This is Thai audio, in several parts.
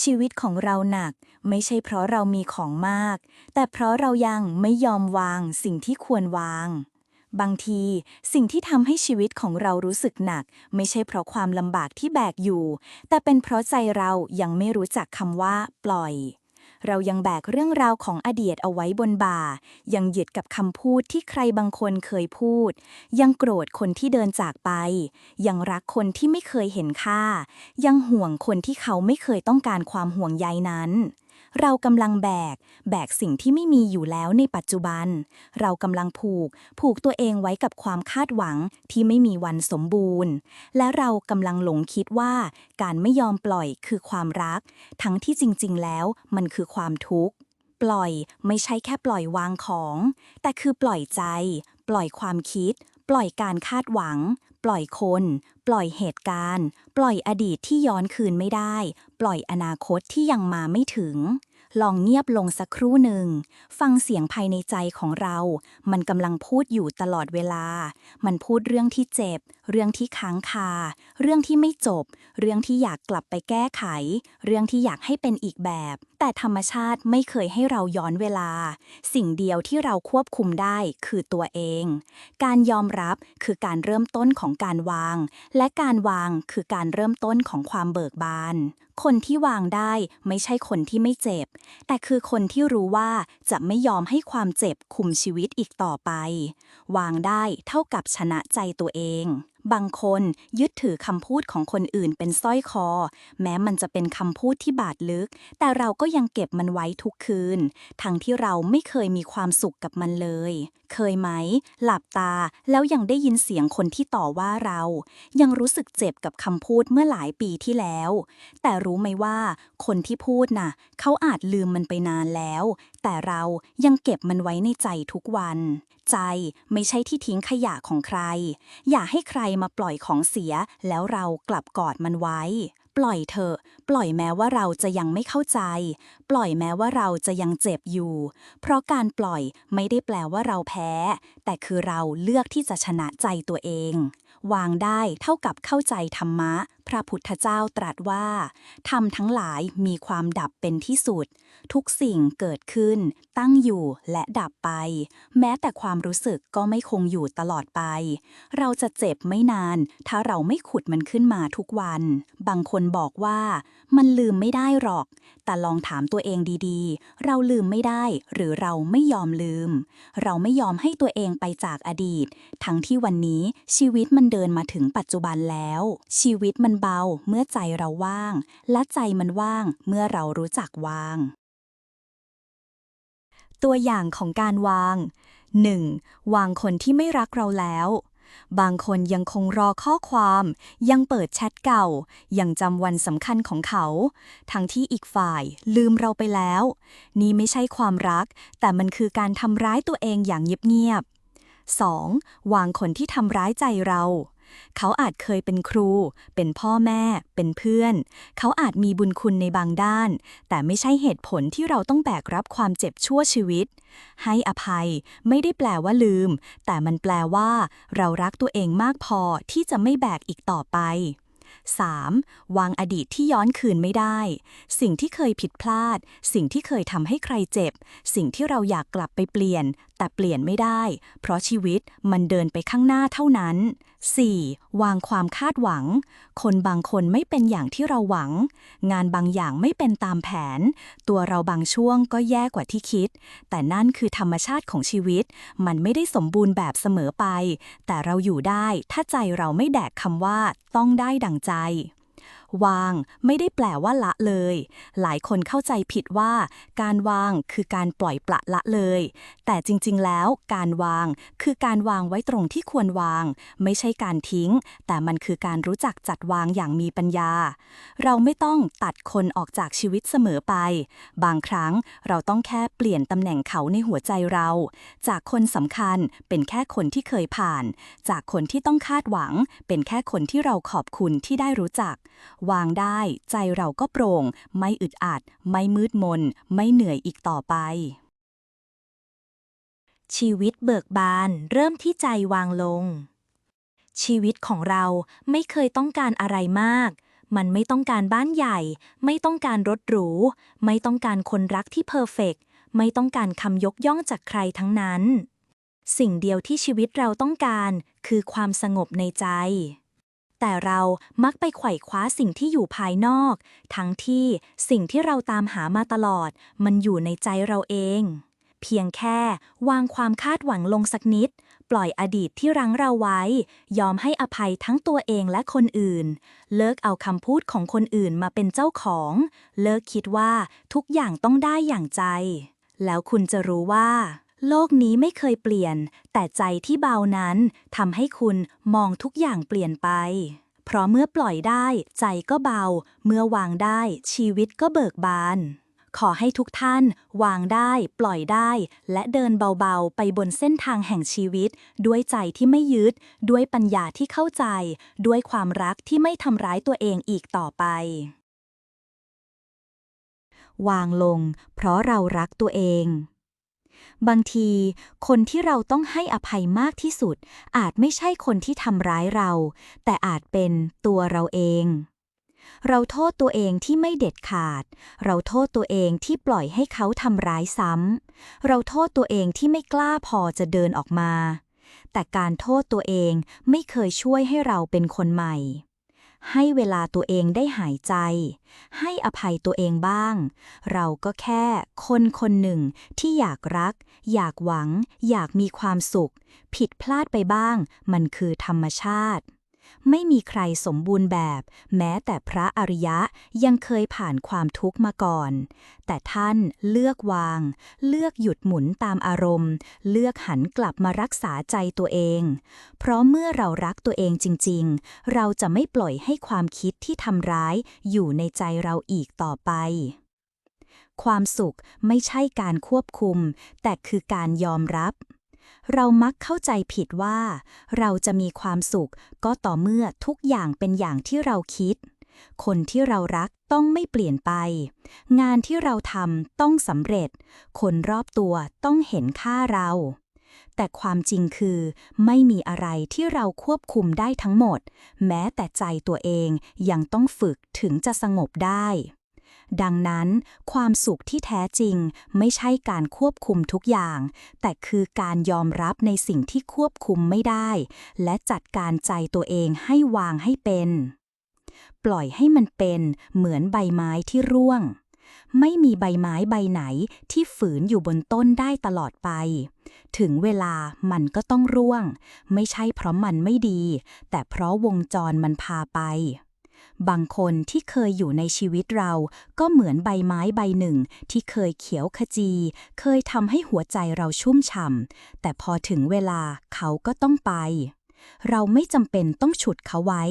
ชีวิตของเราหนัก ไม่ใช่เพราะเรามีของมาก แต่เพราะเรายังไม่ยอมวางสิ่งที่ควรวาง บางที สิ่งที่ทำให้ชีวิตของเรารู้สึกหนัก ไม่ใช่เพราะความลำบากที่แบกอยู่ แต่เป็นเพราะใจเรายังไม่รู้จักคำว่า ปล่อย เรายังแบกเรื่องราวของอดีตเอาไว้บนบ่า ยังยึดกับคำพูดที่ใครบางคนเคยพูด ยังโกรธคนที่เดินจากไป ยังรักคนที่ไม่เคยเห็นค่า ยังห่วงคนที่เขาไม่เคยต้องการความห่วงใยนั้น เรากำลังแบก แบกสิ่งที่ไม่มีอยู่แล้วในปัจจุบัน เรากำลังผูก ผูกตัวเองไว้กับความคาดหวังที่ไม่มีวันสมบูรณ์ และเรากำลังหลงคิดว่าการไม่ยอมปล่อยคือความรัก ทั้งที่จริง ๆ แล้วมันคือความทุกข์ ปล่อยไม่ใช่แค่ปล่อยวางของ แต่คือปล่อยใจ ปล่อยความคิด ปล่อยการคาดหวัง ปล่อยคน ปล่อยเหตุการณ์ ปล่อยอดีตที่ย้อนคืนไม่ได้ ปล่อยอนาคตที่ยังมาไม่ถึง ลองเงียบลงสักครู่หนึ่ง ฟังเสียงภายในใจของเรา มันกำลังพูดอยู่ตลอดเวลา มันพูดเรื่องที่เจ็บเรื่องที่ค้างคา เรื่องที่ไม่จบ เรื่องที่อยากกลับไปแก้ไข เรื่องที่อยากให้เป็นอีกแบบ แต่ธรรมชาติไม่เคยให้เราย้อนเวลา สิ่งเดียวที่เราควบคุมได้คือตัวเอง การยอมรับคือการเริ่มต้นของการวาง และการวางคือการเริ่มต้นของความเบิกบาน คนที่วางได้ไม่ใช่คนที่ไม่เจ็บ แต่คือคนที่รู้ว่าจะไม่ยอมให้ความเจ็บคุมชีวิตอีกต่อไป วางได้เท่ากับชนะใจตัวเองบางคนยึดถือคำพูดของคนอื่นเป็นสร้อยคอ แม้มันจะเป็นคำพูดที่บาดลึก แต่เราก็ยังเก็บมันไว้ทุกคืน ทั้งที่เราไม่เคยมีความสุขกับมันเลย เคยไหม หลับตาแล้วยังได้ยินเสียงคนที่ต่อว่าเรา ยังรู้สึกเจ็บกับคำพูดเมื่อหลายปีที่แล้ว แต่รู้ไหมว่า คนที่พูดน่ะ เขาอาจลืมมันไปนานแล้ว แต่เรายังเก็บมันไว้ในใจทุกวัน ใจไม่ใช่ที่ทิ้งขยะของใคร อย่าให้ใครมาปล่อยของเสีย แล้วเรากลับกอดมันไว้ ปล่อยเถอะ ปล่อยแม้ว่าเราจะยังไม่เข้าใจ ปล่อยแม้ว่าเราจะยังเจ็บอยู่ เพราะการปล่อยไม่ได้แปลว่าเราแพ้ แต่คือเราเลือกที่จะชนะใจตัวเอง วางได้เท่ากับเข้าใจธรรมะพระพุทธเจ้าตรัสว่าธรรมทั้งหลายมีความดับเป็นที่สุด ทุกสิ่งเกิดขึ้น ตั้งอยู่และดับไป แม้แต่ความรู้สึกก็ไม่คงอยู่ตลอดไป เราจะเจ็บไม่นาน ถ้าเราไม่ขุดมันขึ้นมาทุกวัน บางคนบอกว่า มันลืมไม่ได้หรอก แต่ลองถามตัวเองดีๆ เราลืมไม่ได้ หรือเราไม่ยอมลืม เราไม่ยอมให้ตัวเองไปจากอดีต ทั้งที่วันนี้ชีวิตมันเดินมาถึงปัจจุบันแล้ว ชีวิตมันเบาเมื่อใจเราว่าง และใจมันว่างเมื่อเรารู้จักวาง ตัวอย่างของการวาง 1. วางคนที่ไม่รักเราแล้ว บางคนยังคงรอข้อความ ยังเปิดแชทเก่า ยังจำวันสำคัญของเขา ทั้งที่อีกฝ่ายลืมเราไปแล้ว นี่ไม่ใช่ความรัก แต่มันคือการทำร้ายตัวเองอย่างเงียบๆ 2. วางคนที่ทำร้ายใจเรา เขาอาจเคยเป็นครู เป็นพ่อแม่ เป็นเพื่อน เขาอาจมีบุญคุณในบางด้าน แต่ไม่ใช่เหตุผลที่เราต้องแบกรับความเจ็บชั่วชีวิต ให้อภัยไม่ได้แปลว่าลืม แต่มันแปลว่า เรารักตัวเองมากพอที่จะไม่แบกอีกต่อไป 3. วางอดีตที่ย้อนคืนไม่ได้ สิ่งที่เคยผิดพลาด สิ่งที่เคยทำให้ใครเจ็บ สิ่งที่เราอยากกลับไปเปลี่ยน แต่เปลี่ยนไม่ได้ เพราะชีวิตมันเดินไปข้างหน้าเท่านั้น 4. วางความคาดหวัง คนบางคนไม่เป็นอย่างที่เราหวัง งานบางอย่างไม่เป็นตามแผน ตัวเราบางช่วงก็แย่กว่าที่คิด แต่นั่นคือธรรมชาติของชีวิต มันไม่ได้สมบูรณ์แบบเสมอไป แต่เราอยู่ได้ถ้าใจเราไม่แดกคำว่า ต้องได้ดังใจ วางไม่ได้แปลว่าละเลย หลายคนเข้าใจผิดว่า การวางคือการปล่อยปละละเลย แต่จริงๆ แล้วการวางคือการวางไว้ตรงที่ควรวาง ไม่ใช่การทิ้ง แต่มันคือการรู้จักจัดวางอย่างมีปัญญา เราไม่ต้องตัดคนออกจากชีวิตเสมอไป บางครั้งเราต้องแค่เปลี่ยนตำแหน่งเขาในหัวใจเรา จากคนสำคัญเป็นแค่คนที่เคยผ่าน จากคนที่ต้องคาดหวัง เป็นแค่คนที่เราขอบคุณที่ได้รู้จักวางได้ ใจเราก็โปร่ง ไม่อึดอัด ไม่มืดมน ไม่เหนื่อยอีกต่อไป ชีวิตเบิกบานเริ่มที่ใจวางลง ชีวิตของเราไม่เคยต้องการอะไรมาก มันไม่ต้องการบ้านใหญ่ ไม่ต้องการรถหรู ไม่ต้องการคนรักที่เพอร์เฟกต์ไม่ต้องการคำยกย่องจากใครทั้งนั้น สิ่งเดียวที่ชีวิตเราต้องการคือความสงบในใจ แต่เรามักไปไขว่คว้าสิ่งที่อยู่ภายนอก ทั้งที่สิ่งที่เราตามหามาตลอด มันอยู่ในใจเราเอง เพียงแค่วางความคาดหวังลงสักนิด ปล่อยอดีตที่รั้งเราไว้ ยอมให้อภัยทั้งตัวเองและคนอื่น เลิกเอาคำพูดของคนอื่นมาเป็นเจ้าของ เลิกคิดว่าทุกอย่างต้องได้อย่างใจ แล้วคุณจะรู้ว่า โลกนี้ไม่เคยเปลี่ยน แต่ใจที่เบานั้นทำให้คุณมองทุกอย่างเปลี่ยนไป เพราะเมื่อปล่อยได้ ใจก็เบา เมื่อวางได้ชีวิตก็เบิกบาน ขอให้ทุกท่านวางได้ ปล่อยได้ และเดินเบาๆ ไปบนเส้นทางแห่งชีวิต ด้วยใจที่ไม่ยึด ด้วยปัญญาที่เข้าใจ ด้วยความรักที่ไม่ทำร้ายตัวเองอีกต่อไปวางลง เพราะเรารักตัวเอง บางที คนที่เราต้องให้อภัยมากที่สุด อาจไม่ใช่คนที่ทำร้ายเรา แต่อาจเป็นตัวเราเอง เราโทษตัวเองที่ไม่เด็ดขาด เราโทษตัวเองที่ปล่อยให้เขาทำร้ายซ้ำ เราโทษตัวเองที่ไม่กล้าพอจะเดินออกมา แต่การโทษตัวเองไม่เคยช่วยให้เราเป็นคนใหม่ ให้เวลาตัวเองได้หายใจ ให้อภัยตัวเองบ้าง เราก็แค่คนคนหนึ่งที่อยากรัก อยากหวัง อยากมีความสุข ผิดพลาดไปบ้าง มันคือธรรมชาติ ไม่มีใครสมบูรณ์แบบ แม้แต่พระอริยะยังเคยผ่านความทุกข์มาก่อน แต่ท่านเลือกวาง เลือกหยุดหมุนตามอารมณ์ เลือกหันกลับมารักษาใจตัวเอง เพราะเมื่อเรารักตัวเองจริง ๆ เราจะไม่ปล่อยให้ความคิดที่ทำร้ายอยู่ในใจเราอีกต่อไปความสุขไม่ใช่การควบคุม แต่คือการยอมรับ เรามักเข้าใจผิดว่า เราจะมีความสุขก็ต่อเมื่อทุกอย่างเป็นอย่างที่เราคิด คนที่เรารักต้องไม่เปลี่ยนไป งานที่เราทำต้องสำเร็จ คนรอบตัวต้องเห็นค่าเรา แต่ความจริงคือ ไม่มีอะไรที่เราควบคุมได้ทั้งหมด แม้แต่ใจตัวเองยังต้องฝึกถึงจะสงบได้ ดังนั้น ความสุขที่แท้จริงไม่ใช่การควบคุมทุกอย่าง แต่คือการยอมรับในสิ่งที่ควบคุมไม่ได้ และจัดการใจตัวเองให้วางให้เป็น ปล่อยให้มันเป็นเหมือนใบไม้ที่ร่วงไม่มีใบไม้ใบไหนที่ฝืนอยู่บนต้นได้ตลอดไป ถึงเวลามันก็ต้องร่วง ไม่ใช่เพราะมันไม่ดี แต่เพราะวงจรมันพาไป บางคนที่เคยอยู่ในชีวิตเรา ก็เหมือนใบไม้ใบหนึ่ง ที่เคยเขียวขจี เคยทำให้หัวใจเราชุ่มฉ่ำแต่พอถึงเวลาเขาก็ต้องไป เราไม่จำเป็นต้องฉุดเขาไว้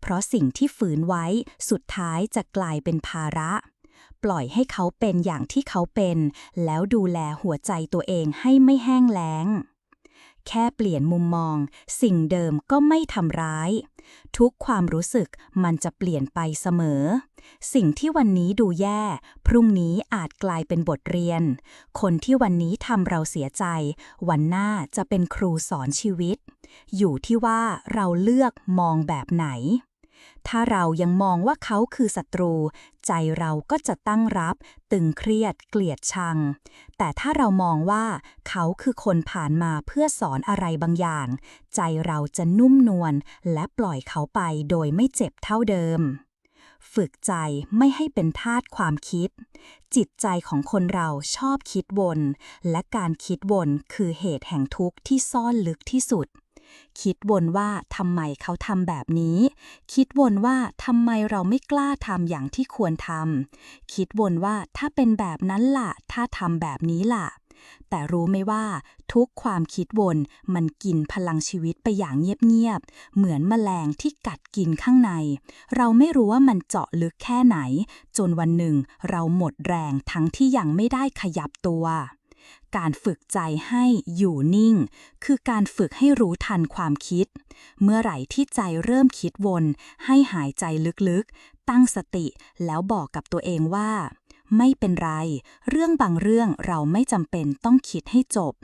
เพราะสิ่งที่ฝืนไว้สุดท้ายจะกลายเป็นภาระ ปล่อยให้เขาเป็นอย่างที่เขาเป็น แล้วดูแลหัวใจตัวเองให้ไม่แห้งแล้งแค่เปลี่ยนมุมมอง สิ่งเดิมก็ไม่ทำร้าย ทุกความรู้สึกมันจะเปลี่ยนไปเสมอ สิ่งที่วันนี้ดูแย่ พรุ่งนี้อาจกลายเป็นบทเรียน คนที่วันนี้ทำเราเสียใจ วันหน้าจะเป็นครูสอนชีวิต อยู่ที่ว่าเราเลือกมองแบบไหน ถ้าเรายังมองว่าเขาคือศัตรู ใจเราก็จะตั้งรับ ตึงเครียด เกลียดชัง แต่ถ้าเรามองว่า เขาคือคนผ่านมาเพื่อสอนอะไรบางอย่าง ใจเราจะนุ่มนวลและปล่อยเขาไปโดยไม่เจ็บเท่าเดิมฝึกใจไม่ให้เป็นทาสความคิด จิตใจของคนเราชอบคิดวน และการคิดวนคือเหตุแห่งทุกข์ที่ซ่อนลึกที่สุด คิดวนว่าทำไมเขาทำแบบนี้ คิดวนว่าทำไมเราไม่กล้าทำอย่างที่ควรทำคิดวนว่าถ้าเป็นแบบนั้นล่ะ ถ้าทำแบบนี้ล่ะ แต่รู้ไหมว่า ทุกความคิดวนมันกินพลังชีวิตไปอย่างเงียบๆ เหมือนแมลงที่กัดกินข้างใน เราไม่รู้ว่ามันเจาะลึกแค่ไหน จนวันหนึ่งเราหมดแรงทั้งที่ยังไม่ได้ขยับตัว การฝึกใจให้อยู่นิ่ง คือการฝึกให้รู้ทันความคิด เมื่อไหร่ที่ใจเริ่มคิดวน ให้หายใจลึกๆ ตั้งสติแล้วบอกกับตัวเองว่า ไม่เป็นไร เรื่องบางเรื่องเราไม่จำเป็นต้องคิดให้จบ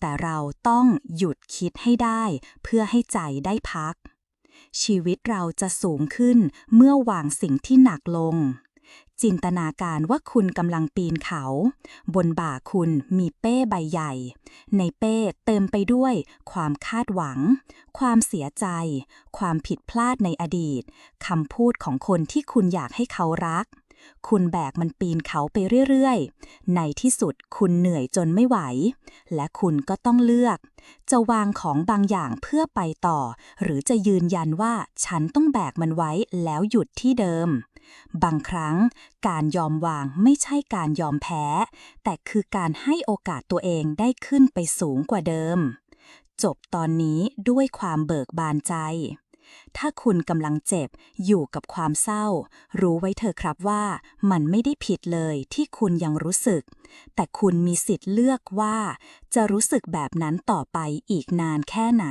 แต่เราต้องหยุดคิดให้ได้ เพื่อให้ใจได้พัก ชีวิตเราจะสูงขึ้นเมื่อวางสิ่งที่หนักลง จินตนาการว่าคุณกำลังปีนเขา บนบ่าคุณมีเป้ใบใหญ่ ในเป้เต็มไปด้วย ความคาดหวัง ความเสียใจ ความผิดพลาดในอดีตคำพูดของคนที่คุณอยากให้เขารัก คุณแบกมันปีนเขาไปเรื่อยๆ ในที่สุดคุณเหนื่อยจนไม่ไหว และคุณก็ต้องเลือก จะวางของบางอย่างเพื่อไปต่อ หรือจะยืนยันว่าฉันต้องแบกมันไว้แล้วหยุดที่เดิม บางครั้งการยอมวางไม่ใช่การยอมแพ้ แต่คือการให้โอกาสตัวเองได้ขึ้นไปสูงกว่าเดิม จบตอนนี้ด้วยความเบิกบานใจ ถ้าคุณกำลังเจ็บอยู่กับความเศร้า รู้ไว้เถอะครับว่ามันไม่ได้ผิดเลยที่คุณยังรู้สึก แต่คุณมีสิทธิ์เลือกว่า จะรู้สึกแบบนั้นต่อไปอีกนานแค่ไหน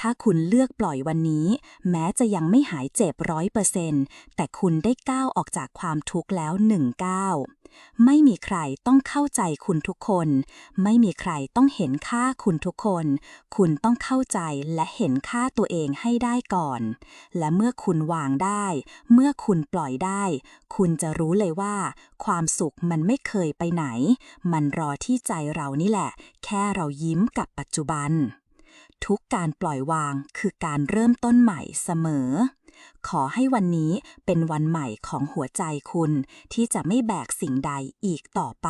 ถ้าคุณเลือกปล่อยวันนี้ แม้จะยังไม่หายเจ็บร้อยเปอร์เซนต์แต่คุณได้ก้าวออกจากความทุกข์แล้วหนึ่งก้าวไม่มีใครต้องเข้าใจคุณทุกคน ไม่มีใครต้องเห็นค่าคุณทุกคน คุณต้องเข้าใจและเห็นค่าตัวเองให้ได้ก่อน และเมื่อคุณวางได้ เมื่อคุณปล่อยได้ คุณจะรู้เลยว่า ความสุขมันไม่เคยไปไหน มันรอที่ใจเรานี่แหละ แค่เรายิ้มกับปัจจุบัน ทุกการปล่อยวางคือการเริ่มต้นใหม่เสมอ ขอให้วันนี้เป็นวันใหม่ของหัวใจคุณ ที่จะไม่แบกสิ่งใดอีกต่อไป